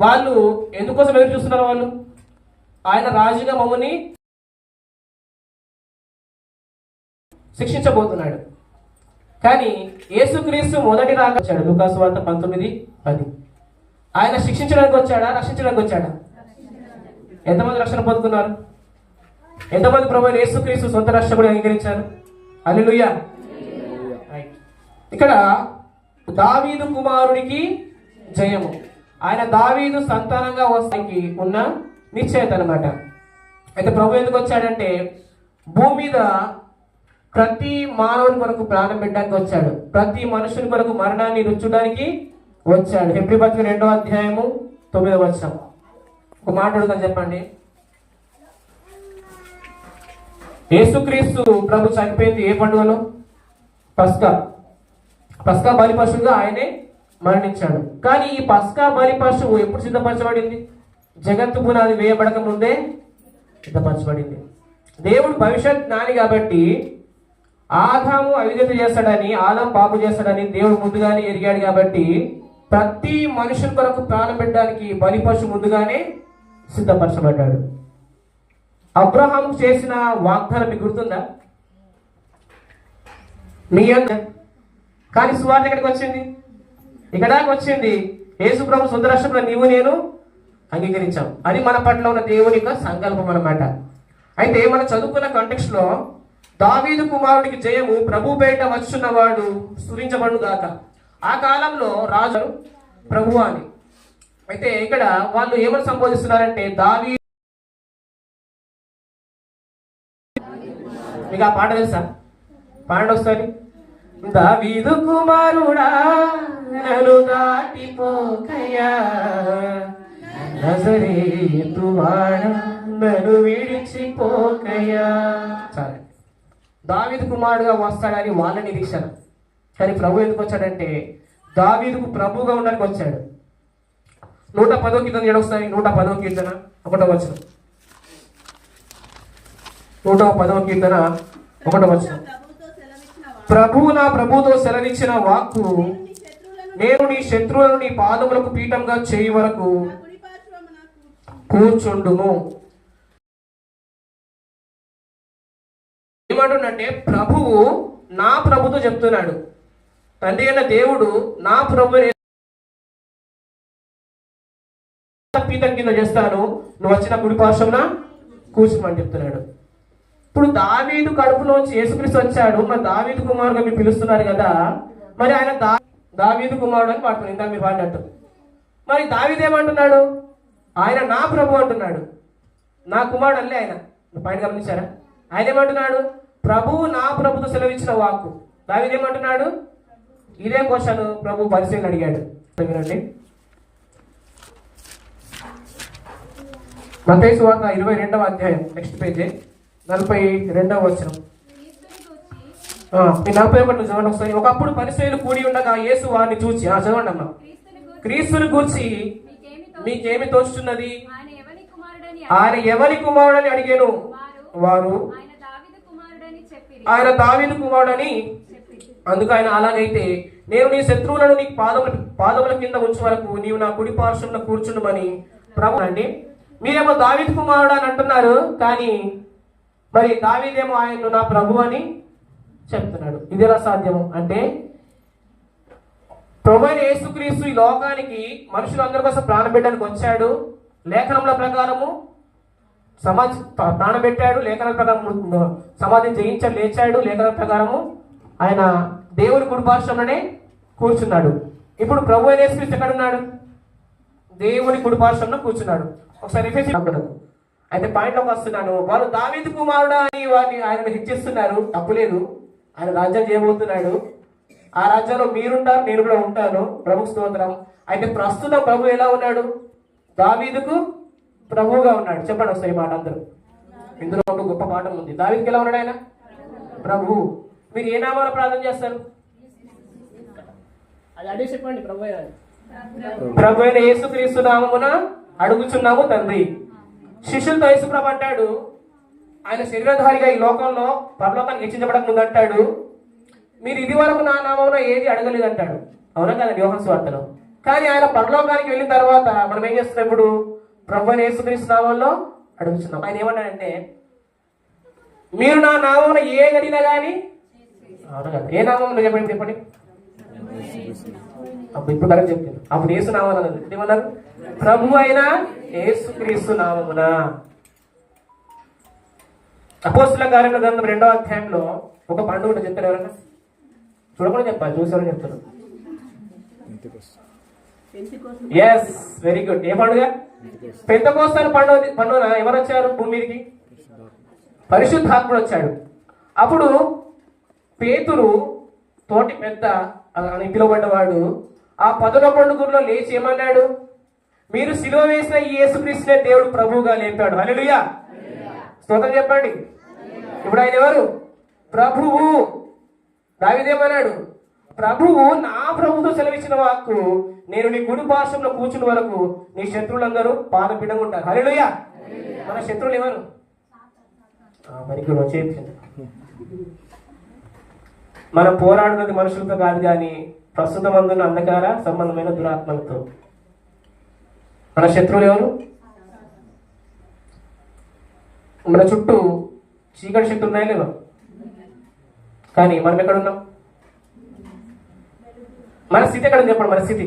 వాళ్ళు ఎందుకోసం ఎదురు చూస్తున్నారు వాళ్ళు? ఆయన రాజుగా మమ్మల్ని శిక్షించబోతున్నాడు. కానీ యేసుక్రీస్తు మొదటి రాక వచ్చాడు. లుకాసు వార్త పంతొమ్మిది పది. ఆయన శిక్షించడానికి వచ్చాడా? రక్షించడానికి వచ్చాడా? ఎంతమంది రక్షణ పొందుతున్నారు ఎంతమంది ప్రభు యేసుక్రీస్తు సొంత రక్షకుడు అంగీకరించారు? అల్లుయ్యా ఇక్కడ దావీదు కుమారుడికి జయము. ఆయన దావీదు సంతానంగా వస్తానికి ఉన్న నిశ్చయత అనమాట అయితే ప్రభు ఎందుకు వచ్చాడంటే భూమి మీద ప్రతి మానవుని కొరకు ప్రాణం పెట్టడానికి వచ్చాడు. ప్రతి మనుషుని కొరకు మరణాన్ని రుచడానికి వచ్చాడు. హెబ్రి పత్రిక రెండో అధ్యాయము తొమ్మిదవ వచ్చాం ఒక మాట అడుగుతాను చెప్పండి. యేసుక్రీస్తు ప్రభు చనిపోయింది ఏ పండుగలో? పస్కా. పస్కా బలిపశువుగా ఆయనే మరణించాడు. కానీ ఈ పస్కా బలి పశువు ఎప్పుడు సిద్ధపరచబడింది? జగత్తు పునాది వేయబడక ముందే సిద్ధపరచబడింది. దేవుడు భవిష్యత్ జ్ఞాని కాబట్టి ఆదాము అవిగత చేస్తాడని ఆదాం పాపు చేస్తాడని దేవుడు ముందుగానే ఎరిగాడు కాబట్టి ప్రతి మనుషుల కొరకు ప్రాణం పెట్టడానికి బలి పశువు ముందుగానే సిద్ధపరచబడ్డాడు. అబ్రహాం చేసిన వాగ్దానం మీకు గుర్తుందా? మీ కానీ సువార్త ఎక్కడికి వచ్చింది? ఇక్కడ దాకా వచ్చింది యేసు ప్రభు నీవు నేను అంగీకరించాం. అది మన పట్ల ఉన్న దేవుని యొక్క సంకల్పం అనమాట అయితే మనం చదువుకున్న కాంటెక్స్ట్లో దావీదు కుమారుడికి జయము ప్రభు బయట వచ్చున్నవాడు స్తుతించబడు గాక ఆ కాలంలో రాజు ప్రభు అని. అయితే ఇక్కడ వాళ్ళు ఏమని సంబోధిస్తున్నారంటే దావీ మీకు ఆ పాట తెలుసా? పాట వస్తుంది దావీదు కుమారుడా నన్ను దాటిపోకయా నన్ను విడిచిపోకయా సరే దావీదు కుమారుడుగా వస్తాడని వాళ్ళ నిరీక్షణ. కానీ ప్రభు ఎందుకు వచ్చాడంటే దావీదుకు ప్రభువుగా ఉండడానికి వచ్చాడు. నూట పదో కీర్తన ఏడొస్తాయి నూట పదో కీర్తన ఒకటో వచ్చిన నూట పదవ కీర్తన ఒకటో వచ్చిన ప్రభువు నా ప్రభుతో సెలవిచ్చిన వాక్కు నేను నీ శత్రువులను నీ పాదములకు పీఠంగా చేయి వరకు కూర్చుండును. కుడి ఏమంటుండంటే ప్రభువు నా ప్రభుతో చెప్తున్నాడు. తండ్రి అయిన దేవుడు నా ప్రభు పీఠం కింద చేస్తాను? నువ్వు వచ్చిన కుడి కూర్చోమని చెప్తున్నాడు. ఇప్పుడు దావీదు కడుపులోంచి యేసుక్రీస్తు వచ్చాడు. మరి దావీదు కుమారుగా మీరు పిలుస్తున్నారు కదా. మరి ఆయన దా దావీదు కుమారుడు అని పాడుతున్నారు ఇంత మీరు పాడినట్టు మరి దావీదేమంటున్నాడు ఆయన నా ప్రభు అంటున్నాడు. నా కుమారుడు అల్లే ఆయన. పైన గమనించారా? ఆయన ఏమంటున్నాడు? ప్రభువు నా ప్రభుతో సెలవిచ్చిన వాక్కు. దావీదు ఏమంటున్నాడు? ఇదే క్వశ్చన్ ప్రభు పరిశీలన అడిగాడు. వినండి. మతేసు వార్త ఇరవై రెండవ అధ్యాయం నెక్స్ట్ పేజీ. నలభై రెండవ వచనం. మీ నలభై ఒకటి చదవండి ఒకసారి ఒకప్పుడు పరిచయలు కూడి ఉండగా యేసు వారిని చూచి ఆ చదవండి అమ్మా. క్రీస్తుని గూర్చి మీకేమి తోచుతున్నది ఆయన ఎవరి కుమారుడని అని అడిగాను? వారు ఆయన దావిని కుమారుడని అందుకు ఆయన అలాగైతే నేను నీ శత్రువులను నీ పాదముల పాదముల కింద ఉంచే వరకు నీవు నా కుడి పార్శ్వంలో కూర్చుండమని ప్రభు అండి. మీరేమో దావీదు కుమారుడు అని అంటున్నారు కానీ మరి దావిదేమో ఆయన నా ప్రభు అని చెప్తున్నాడు. ఇది ఎలా సాధ్యము అంటే ప్రభుత్వ యేసుక్రీస్తు ఈ లోకానికి మనుషులందరి కోసం ప్రాణం పెట్టడానికి వచ్చాడు. లేఖనముల ప్రకారము సమాజ్ ప్రాణం పెట్టాడు లేఖన ప్రకారం సమాధిని జయించాడు లేచాడు. లేఖనాల ప్రకారము ఆయన దేవుని కుడిపార్శ్వంలోనే కూర్చున్నాడు. ఇప్పుడు ప్రభు యేసుక్రీస్తు ఎక్కడ ఉన్నాడు దేవుని కుడిపార్శ్వంలో కూర్చున్నాడు. ఒకసారి అయితే పాయింట్లోకి వస్తున్నాను. వాళ్ళు దావీదు కుమారుడా అని వారిని ఆయన హెచ్చిస్తున్నారు. తప్పులేదు ఆయన రాజ్యం చేయబోతున్నాడు. ఆ రాజ్యంలో మీరుంటారు నేను కూడా ఉంటాను. ప్రభు స్తోత్రం. అయితే ప్రస్తుతం ప్రభు ఎలా ఉన్నాడు? దావీదుకు ప్రభువుగా ఉన్నాడు. చెప్పండి ఒకసారి ఈ మాట అందరూ. ఇందులో ఒక గొప్ప పాఠం ఉంది. దావీదుకి ఎలా ఉన్నాడు ఆయన? ప్రభు. మీరు ఏ నామాన ప్రార్థన చేస్తారు? అది అడిగి చెప్పండి ప్రభు ప్రభు అయిన యేసుక్రీస్తు నామమున అడుగుచున్నాము తండ్రి. శిష్యులతో యేసుప్రభు అంటాడు ఆయన శరీరధారిగా ఈ లోకంలో పరలోకానికి హెచ్చించబడక ముందు అంటాడు మీరు ఇది వరకు నా నామంలో ఏది అడగలేదు అంటాడు అవునా కదా యోహన్ స్వార్తలో? కానీ ఆయన పరలోకానికి వెళ్ళిన తర్వాత మనం ఏం చేస్తున్నాం ఇప్పుడు? ప్రభు అయిన యేసుక్రీస్తు నామంలో అడుగుతున్నాం. ఆయన ఏమన్నాడంటే మీరు నా నామమున ఏ అడిగినా కానీ అవును కదా? ఏ నామం చెప్పండి చెప్పండి. అప్పుడు ఇప్పుడు కరెక్ట్ చెప్తాను అప్పుడు ఏసు నామం అన్నది. ఏమన్నారు? ప్రభు అయినా ఏసుక్రీస్తు నామమునా. అపోస్తుల కార్యక్రమ గ్రంథం రెండవ అధ్యాయంలో ఒక పండుగ ఉంటుంది చెప్తారు ఎవరన్నా? చూడకుండా చెప్పాలి చూసారని చెప్తారు. ఎస్ వెరీ గుడ్ ఏ పండుగ? పెద్ద కోస్తాను పండుగ పండుగ ఎవరు వచ్చారు భూమి మీదకి? పరిశుద్ధాత్ముడు వచ్చాడు. అప్పుడు పేతురు తోటి పెద్ద అని పిలువబడ్డవాడు ఆ పదుల పండుగలో లేచి ఏమన్నాడు? మీరు సిలువ వేసిన ఈ యేసుక్రీస్తునే దేవుడు ప్రభువుగా లేపాడు. హల్లెలూయా స్తోత్రం చెప్పండి. ఇప్పుడు ఆయన ఎవరు? ప్రభువు. దావిదేమన్నాడు ప్రభువు నా ప్రభుతో సెలవిచ్చిన వాక్కు నేను నీ గుడి పార్శ్వంలో కూర్చుని వరకు నీ శత్రువులందరూ పాదపీఠంగా ఉంటారు. హల్లెలూయా. మన శత్రువులు ఎవరు? ఆ, మరి ఇక్కడ మనం పోరాడున్నది మనుషులతో కాదు కానీ ప్రస్తుతం అందున్న అంధకార సంబంధమైన దురాత్మలతో. మన శత్రువులు ఎవరు? మన చుట్టూ చీకటి శక్తులు ఉన్నాయా లేదా కానీ మనం ఎక్కడ ఉన్నాం? మన స్థితి ఎక్కడ ఉంది చెప్పండి మన స్థితి?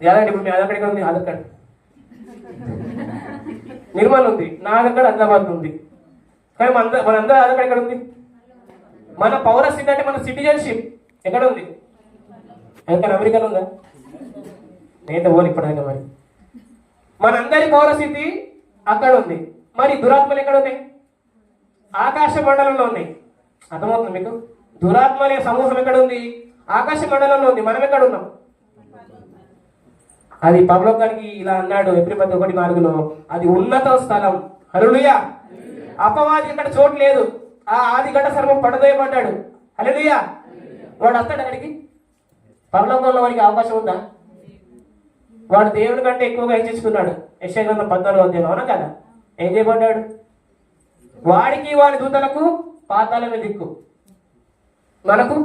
ఎలాంటి ఇప్పుడు మీ ఆధార్ కార్డ్ ఎక్కడ ఉంది? ఆధార్ కార్డ్. నిర్మల్ ఉంది నా ఆధార్ కార్డ్ ఉంది. కానీ మన మనందరూ ఆధార్ కార్డ్ ఎక్కడ ఉంది? మన పౌర స్థితి అంటే మన సిటిజన్షిప్ ఎక్కడ ఉంది? ఎక్కడ అమెరికాలో ఉందా? నేత ఓలి ఇప్పటిదాకా మరి. మనందరి పౌర స్థితి అక్కడ ఉంది. మరి దురాత్మలు ఎక్కడ ఉన్నాయి? ఆకాశ మండలంలో ఉన్నాయి. అర్థమవుతుంది మీకు? దురాత్మ అనే సమూహం ఎక్కడ ఉంది? ఆకాశ మండలంలో ఉంది. మనం ఎక్కడ ఉన్నాం? అది పరలోకానికి ఇలా అన్నాడు ఎప్పుడు పది ఒకటి నాలుగులో. అది ఉన్నత స్థలం. హరులుయా అపవాది ఇక్కడ చోటు లేదు. ఆ ఆది గంట సర్వం పడదోయబడ్డాడు. హరులుయా వాడు వస్తాడు అక్కడికి? పరలోకంలో వాడికి అవకాశం ఉందా? వాడు దేవుని కంటే ఎక్కువగా హెచ్చించుకున్నాడు యశ్వంత పద్నాలుగు అధ్యాయం అవునా కదా? ఏం చేయబడ్డాడు? వాడికి వాడి దూతలకు పాతాలమే దిక్కు. మనకు?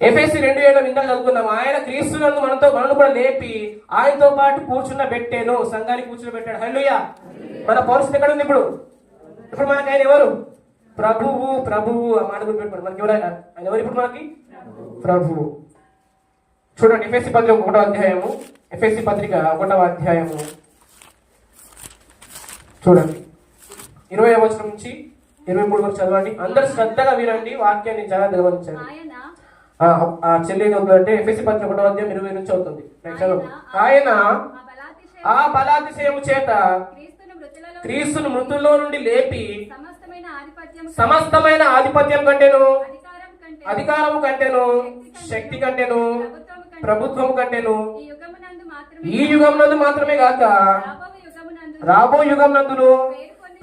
ఎఫ్ఎస్సి రెండు ఏడు ఇందాక చదువుకున్నాం ఆయన క్రీస్తునందు మనతో మనను కూడా లేపి ఆయనతో పాటు కూర్చున్న పెట్టాను సంఘానికి కూర్చుని పెట్టాడు హల్లుయా మన పౌరుషం ఎక్కడ ఉంది ఇప్పుడు? ఇప్పుడు మనకి ఆయన ఎవరు? ప్రభువు ప్రభువు ఆ మాట గుర్తుపెట్టుకోండి మనకి ఎవరు ఆయన? ఆయన ఎవరు ఇప్పుడు మనకి? ప్రభువు. చూడండి ఎఫ్ఎస్సి పత్రిక ఒకటో అధ్యాయము. ఎఫ్ఎస్సి పత్రిక ఒకటో అధ్యాయము. చూడండి. ఇరవై వచనం నుంచి ఇరవై మూడు వరకు చదవండి. అందరు శ్రద్ధగా వినండి. వాక్యాన్ని జాగ్రత్తగా గమనించండి ఆ, చెల్లి అవుతుందంటే ఎఫ్ఎస్సి పత్రిక ఒకటో అధ్యాయం ఇరవై నుంచి అవుతుంది. ఆయన ఆ బలాతిశయ చేత క్రీస్తును మృతులలో నుండి లేపి సమస్తమైన ఆధిపత్యం కంటేను అధికారం కంటేను శక్తి కంటేను ప్రభుత్వం కంటే ప్రభుత్వం కంటేను. ఈ యుగంలో మాత్రమే కాక రాబో యుగం నందును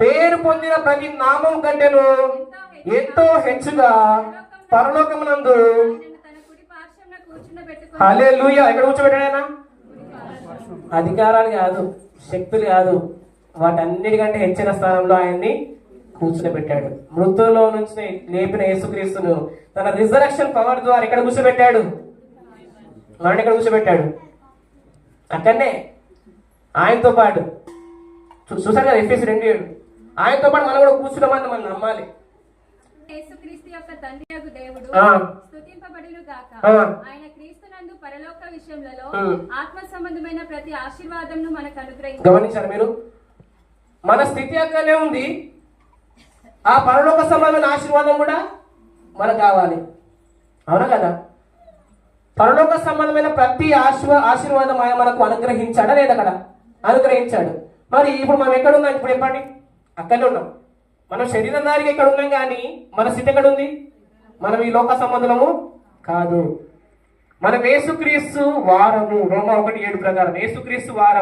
పేరు పొందిన ప్రతి నామం కంటేను ఎంతో హెచ్చుగా పరలోకమునందు నందు తన కుడి ఎక్కడ కూర్చోబెట్టాడైనా అధికారాలు కాదు శక్తులు కాదు వాటన్నిటికంటే హెచ్చిన స్థానంలో ఆయన్ని కూర్చోబెట్టాడు. మృతుల్లో నుంచి లేపిన యేసుక్రీస్తును తన రిజరక్షన్ పవర్ ద్వారా ఎక్కడ కూర్చోబెట్టాడు. వాడిని ఎక్కడ కూర్చోబెట్టాడు. అక్కడనే ఆయనతో పాటు చూసారు కదా ఎఫ్ఎస్ రెండు ఏడు. ఆయనతో పాటు మనం కూడా కూర్చున్నామని మనం నమ్మాలి. ఆయన క్రీస్తునందు పరలోక విషయములలో ఉమ్. ఆత్మ సంబంధమైన ప్రతి ఆశీర్వాదంను మనకు అనుగ్రహించి గమనించారు మీరు? మన స్థితి అక్కడనే ఉంది. ఆ పరలోక సంబంధమైన ఆశీర్వాదం కూడా మనకు కావాలి. అవునా కదా? పరలోక సంబంధమైన ప్రతి ఆశీర్వా ఆశీర్వాదం ఆయన మనకు అనుగ్రహించాడా లేదా అక్కడ? అనుగ్రహించాడు. మరి ఇప్పుడు మనం ఎక్కడ ఉన్నాం? ఇప్పుడు చెప్పండి. అక్కడే ఉన్నాం. మనం శరీరం దానికి ఎక్కడ ఉన్నాం కానీ మన స్థితి ఎక్కడ ఉంది మనం ఈ లోక సంబంధము కాదు. మనం ఏసుక్రీస్తు వారము. రోమా ఒకటి ఏడు ప్రకారం. ఏసుక్రీస్తు వారం